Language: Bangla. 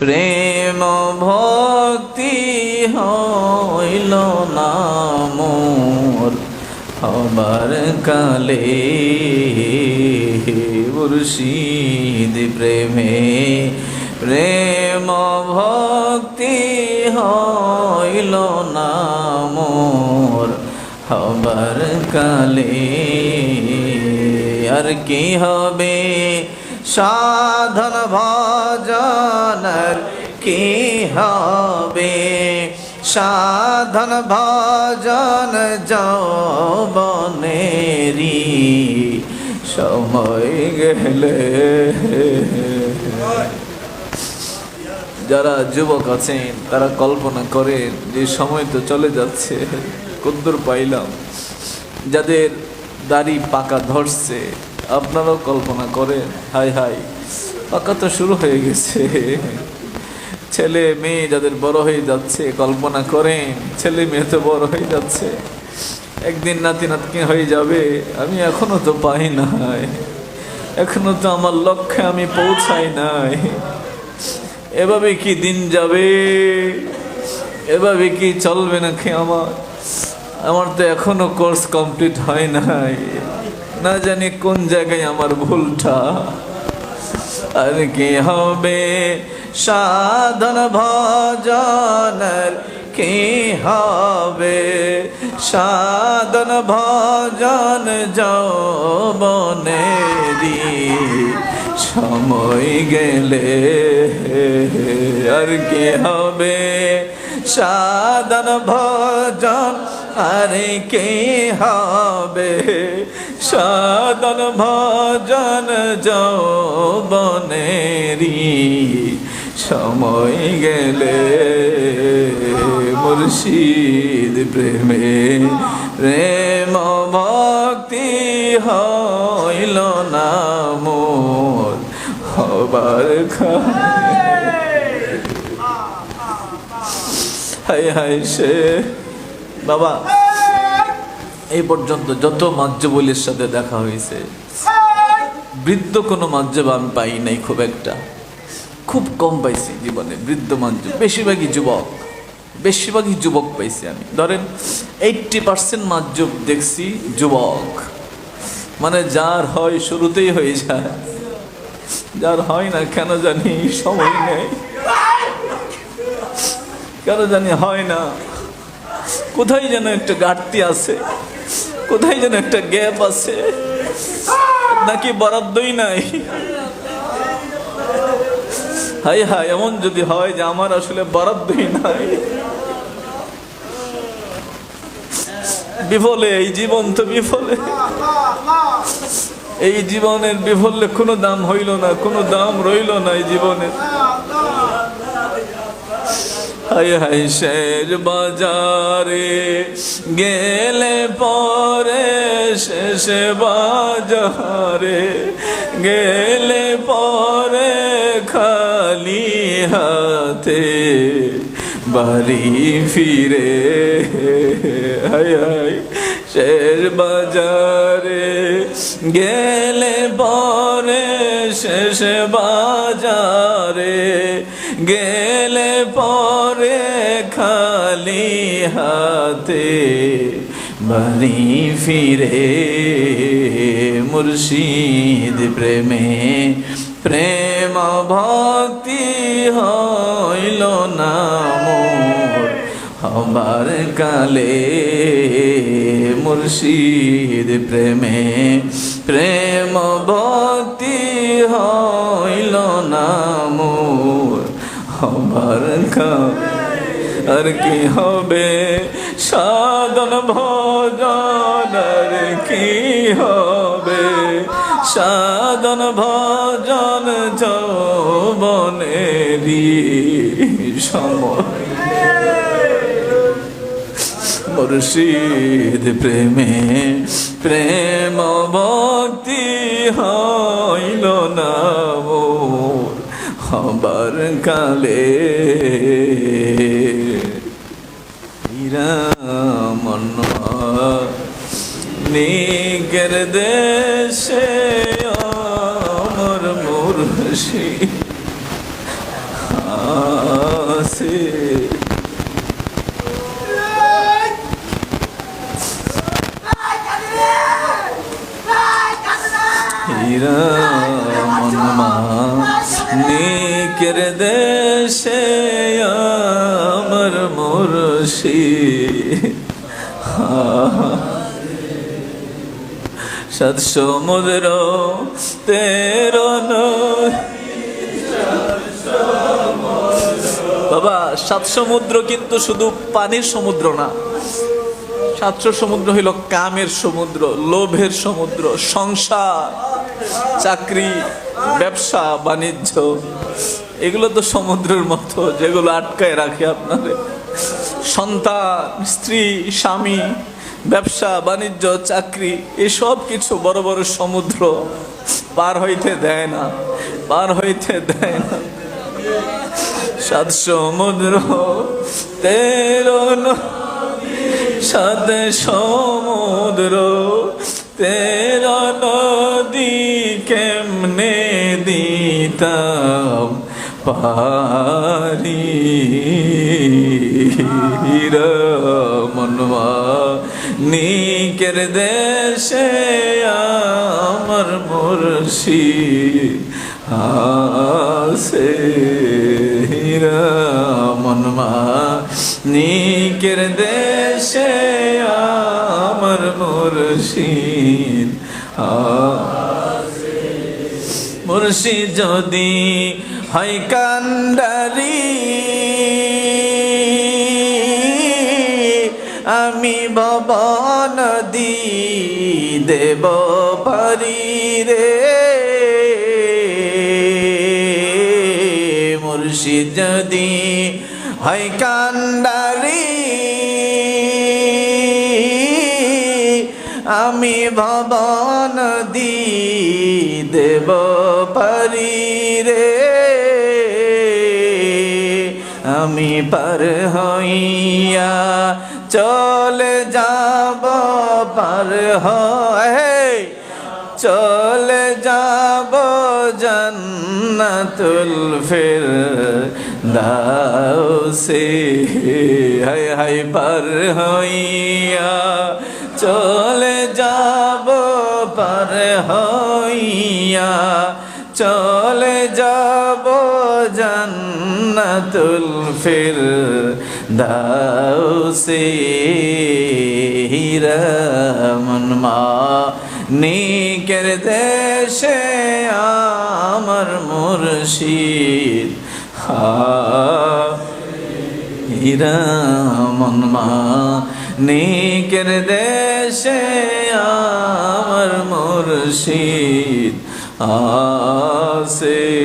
প্রেম ভক্তি হইল না মোর, হবার কালে মুর্শিদ প্রেমে। প্রেম ভক্তি হইল না মোর, হবার কালে আর কি হবে? সাধন ভজনের কি হবে? সাধন ভজন যৌবনেরি সময় গেলে। যারা যুবক আছেন, তারা কল্পনা করেন যে সময় তো চলে যাচ্ছে কদ্দুর পাইলাম? যাদের দাড়ি পাকা ধরছে আপনারাও কল্পনা করেন, হাই হাই, পাকা তো শুরু হয়ে গেছে। ছেলে মেয়ে যাদের বড় হয়ে যাচ্ছে, কল্পনা করেন, ছেলে মেয়ে তো বড় হয়ে যাচ্ছে। একদিন নাতি নাতনি হয়ে যাবে, আমি এখনও তো পাই নাই। এখনও তো আমার লক্ষ্যে আমি পৌঁছাই নাই। এভাবে কি দিন যাবে? এভাবে কি চলবে নাকি আমার? আমার তো এখনও কোর্স কমপ্লিট হয় নাই। না জানি কোন জায়গায় আমার ভুলটা। আর কি হবে? সাধন ভজনের কি হবে? সাধন ভজন যৌবনেরি সময় গেলে আর কি হবে? সাধন ভজন আর কি হবে? সাধন ভজন যৌবনেরি সময় গেলে মুর্শিদ প্রেমে প্রেম ভক্তি হইল না মোর হবার হাই হাই সে বাবা। পর্যন্ত যত মাজ্জবলির সাথে দেখা হয়েছে, বৃদ্ধ কোনো মাজ্জব আমি পাই নাই খুব একটা। খুব কম পাইছি জীবনে বৃদ্ধ মাজ্জব বেশিরভাগই যুবক বেশিরভাগই যুবক পাইছি আমি। ধরেন এইটটি পার্সেন্ট মাজ্জব দেখছি যুবক। মানে যার হয় শুরুতেই হয়ে যায়। যার হয় না কেন জানি সময় নেই। কেন জানি হয় না। কোথায় যেন একটা ঘাটতি আছে। কোথায় যেন একটা গ্যাপ আছে। নাকি বরাদ্দই নাই। হাই হাই, এমন যদি হয় যে আমার আসলে বরাদ্দই নাই। বিফলে, এই জীবন তো বিফলে। এই জীবনের বিফলে কোনো দাম হইল না, কোনো দাম রইল না এই জীবনের। হাই হাই, শের বাজারে গেলে পরে শেষ বাজারে গেলে পরে খালি হাতে বাড়ি ফিরে। শের বাজারে গেলে পরে শেষ বাজারে গেলে পরে খালি হাতে বাড়ি ফিরে মুর্শিদ প্রেমে। প্রেম ভক্তি হইল না মোর। হবার কালে মুর্শিদ প্রেমে। প্রেম ভক্তি হইল না মোর। হবার কালে আর কি হবে? সাধন ভজন আর কি হবে? সাধন ভজন যৌবনেরি সময়। মুর্শিদ প্রেমে প্রেম ভক্তি হইল না হবার কালে। মন নিগের দেশে অমর মুর্শিদ আছে হীরা মনমা নিকের দেশে আমার মুর্শি। সদ সমুদ্র, তেরো বাবা, সাত সমুদ্র কিন্তু শুধু পানির সমুদ্র না। সাতশো সমুদ্র হইল কামের সমুদ্র, লোভের সমুদ্র, সংসার, চাকরি, ব্যবসা, বাণিজ্য। এগুলো তো সমুদ্রের মতো, যেগুলো আটকায় রাখে আপনারে। সন্তান, স্ত্রী, স্বামী, ব্যবসা, বাণিজ্য, চাকরি, এসব কিছু বড় বড় সমুদ্র পার হইতে দেয় না, পার হইতে দেয় না। সাত সমুদ্র, তেরো সাত সমুদ্র, তেরো নদী কেমনে দিতাম? পারি। মনবা নিকের দেশে আমার মুর্শিদ আসে মনমা নিকের দেশে আমার মুর্শিদ মুর্শিদ যদি কান্ডারি আমি ভব নদী দেব পারি রে। মুর্শিদ যদি কান্ডারি আমি ভব নদী আমি পার হইয়া চলে যাব, পার হয়। চলে যাব জান্নাতুল ফির দাও সে হাই হাই, পার হইয়া চলে যাব, পার হইয়া চলে যাব জান্নাতুল ফির দাও সে হীরা মনমা নিকের দেশে আমার মুর্শিদ। হা। হীরা মনমা নিকের দেশে আমার মুর্শিদ। আসে